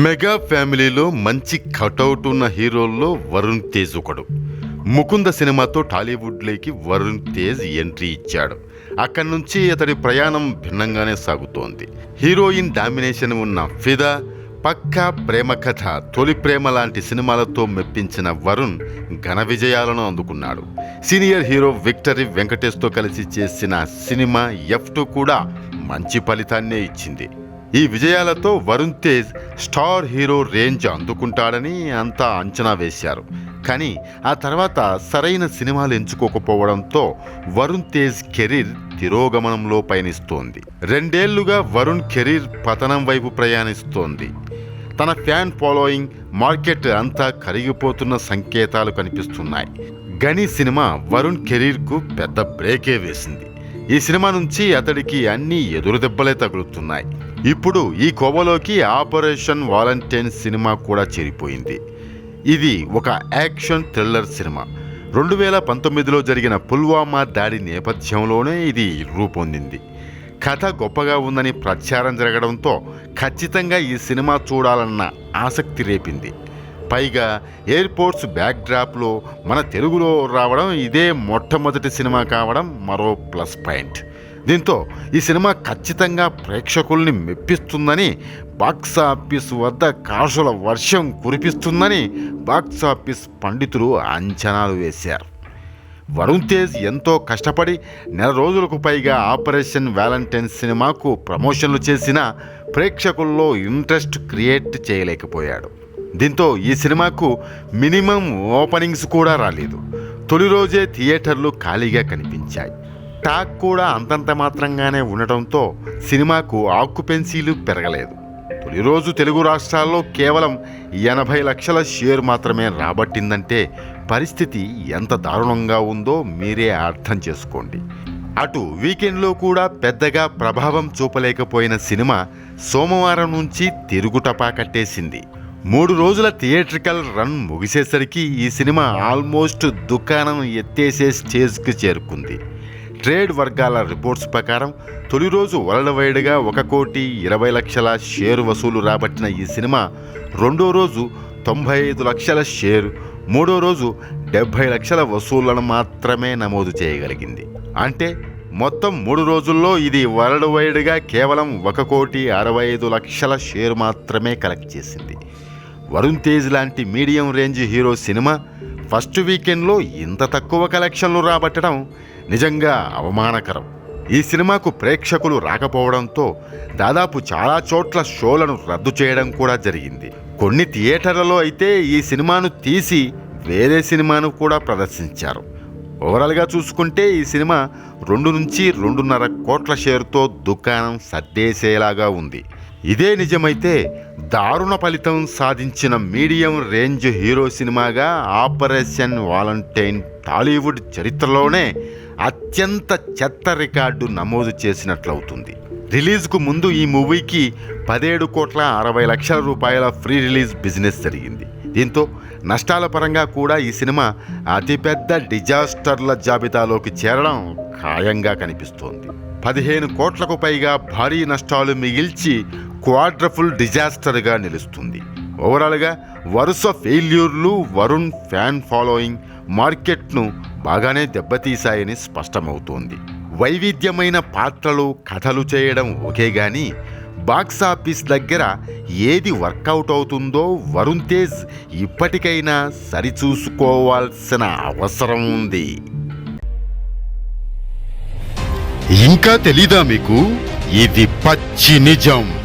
Mega ఫ్యామిలీలో మంచి cutout ఉన్న హీరోల్లో వరుణ్ తేజ్ ఒకడు. ముకుంద సినిమాతో టాలీవుడ్లోకి వరుణ్ తేజ్ ఎంట్రీ ఇచ్చాడు. అక్కడి నుంచి అతడి ప్రయాణం భిన్నంగానే సాగుతోంది. హీరోయిన్ డామినేషన్ ఉన్న ఫిదా పక్కా ప్రేమ కథ తొలి ప్రేమ లాంటి సినిమాలతో మెప్పించిన వరుణ్ ఘన విజయాలను అందుకున్నాడు. సీనియర్ హీరో విక్టరీ వెంకటేష్తో కలిసి చేసిన సినిమా ఎఫ్ టూ కూడా మంచి ఫలితాన్నే ఇచ్చింది. ఈ విజయాలతో Varun Tej star hero range అందుకుంటాడని అంతా అంచనా వేశారు. కానీ ఆ తర్వాత సరైన సినిమాలు ఎంచుకోకపోవడంతో వరుణ్ తేజ్ కెరీర్ తిరోగమనంలో పయనిస్తోంది. రెండేళ్ళుగా వరుణ్ కెరీర్ పతనం వైపు ప్రయాణిస్తోంది. తన ఫ్యాన్ ఫాలోయింగ్ మార్కెట్ అంతా కరిగిపోతున్న సంకేతాలు కనిపిస్తున్నాయి. గని సినిమా వరుణ్ కెరీర్కు పెద్ద బ్రేకే వేసింది. ఈ సినిమా నుంచి అతడికి అన్ని ఎదురు దెబ్బలే తగులుతున్నాయి. ఇప్పుడు ఈ కోవలోకి ఆపరేషన్ వాలంటైన్ సినిమా కూడా చేరిపోయింది. ఇది ఒక యాక్షన్ థ్రిల్లర్ సినిమా. రెండు వేల పంతొమ్మిదిలో జరిగిన పుల్వామా దాడి నేపథ్యంలోనే ఇది రూపొందింది. కథ గొప్పగా ఉందని ప్రచారం జరగడంతో ఖచ్చితంగా ఈ సినిమా చూడాలన్న ఆసక్తి రేపింది. పైగా ఎయిర్పోర్ట్స్ బ్యాక్డ్రాప్లో మన తెలుగులో రావడం ఇదే మొట్టమొదటి సినిమా కావడం మరో ప్లస్ పాయింట్. దీంతో ఈ సినిమా ఖచ్చితంగా ప్రేక్షకుల్ని మెప్పిస్తుందని బాక్స్ ఆఫీస్ వద్ద కాసుల వర్షం కురిపిస్తుందని బాక్స్ ఆఫీస్ పండితులు అంచనాలు వేశారు. వరుణ్ తేజ్ ఎంతో కష్టపడి నెల రోజులకు పైగా ఆపరేషన్ వ్యాలంటైన్ సినిమాకు ప్రమోషన్లు చేసినా ప్రేక్షకుల్లో ఇంట్రెస్ట్ క్రియేట్ చేయలేకపోయాడు. దీంతో ఈ సినిమాకు మినిమం ఓపెనింగ్స్ కూడా రాలేదు. తొలి రోజే థియేటర్లు ఖాళీగా కనిపించాయి. టాక్ కూడా అంతంత మాత్రంగానే ఉండటంతో సినిమాకు ఆక్యుపెన్సీలు పెరగలేదు. తొలి రోజు తెలుగు రాష్ట్రాల్లో కేవలం ఎనభై లక్షల షేర్ మాత్రమే రాబట్టిందంటే పరిస్థితి ఎంత దారుణంగా ఉందో మీరే అర్థం చేసుకోండి. అటు వీకెండ్లో కూడా పెద్దగా ప్రభావం చూపలేకపోయిన సినిమా సోమవారం నుంచి తిరుగుటపా కట్టేసింది. మూడు రోజుల థియేట్రికల్ రన్ ముగిసేసరికి ఈ సినిమా ఆల్మోస్ట్ దుకాణం ఎత్తేసే స్టేజ్కి చేరుకుంది. ట్రేడ్ వర్గాల రిపోర్ట్స్ ప్రకారం తొలి రోజు వరల్డ్ వైడ్గా ఒక కోటి ఇరవై లక్షల షేరు వసూలు రాబట్టిన ఈ సినిమా రెండో రోజు తొంభై ఐదు లక్షల షేరు మూడో రోజు డెబ్భై లక్షల వసూళ్ళను మాత్రమే నమోదు చేయగలిగింది. అంటే మొత్తం మూడు రోజుల్లో ఇది వరల్డ్ వైడ్గా కేవలం ఒక కోటి అరవై ఐదు లక్షల షేర్ మాత్రమే కలెక్ట్ చేసింది. వరుణ్ తేజ్ లాంటి medium range hero cinema first వీకెండ్లో ఇంత తక్కువ కలెక్షన్లు రాబట్టడం నిజంగా అవమానకరం. ఈ సినిమాకు ప్రేక్షకులు రాకపోవడంతో దాదాపు చాలా చోట్ల షోలను రద్దు చేయడం కూడా జరిగింది. కొన్ని థియేటర్లలో అయితే ఈ సినిమాను తీసి వేరే సినిమాను కూడా ప్రదర్శించారు. ఓవరాల్గా చూసుకుంటే ఈ సినిమా రెండు నుంచి రెండున్నర కోట్ల షేరుతో దుకాణం సర్దేసేలాగా ఉంది. ఇదే నిజమైతే దారుణ ఫలితం సాధించిన మీడియం రేంజ్ హీరో సినిమాగా ఆపరేషన్ వాలంటైన్ టాలీవుడ్ చరిత్రలోనే అత్యంత చెత్త రికార్డు నమోదు చేసినట్లవుతుంది. రిలీజ్కు ముందు ఈ మూవీకి పదిహేడు కోట్ల అరవై లక్షల రూపాయల ఫ్రీ రిలీజ్ బిజినెస్ జరిగింది. దీంతో నష్టాల పరంగా కూడా ఈ సినిమా అతిపెద్ద డిజాస్టర్ల జాబితాలోకి చేరడం ఖాయంగా కనిపిస్తోంది. పదిహేను కోట్లకు పైగా భారీ నష్టాలు మిగిల్చి క్వాడ్రఫుల్ డిజాస్టర్గా నిలుస్తుంది. ఓవరాల్గా వరుస ఫెయిల్యూర్లు వరుణ్ ఫ్యాన్ ఫాలోయింగ్ మార్కెట్ను బాగానే దెబ్బతీశాయని స్పష్టమవుతోంది. వైవిధ్యమైన పాత్రలు కథలు చేయడం ఓకే గాని బాక్స్ ఆఫీస్ దగ్గర ఏది వర్కౌట్ అవుతుందో వరుణ్ తేజ్ ఇప్పటికైనా సరిచూసుకోవాల్సిన అవసరం ఉంది. ఇంకా తెలీదా మీకు? ఇది పచ్చి నిజం.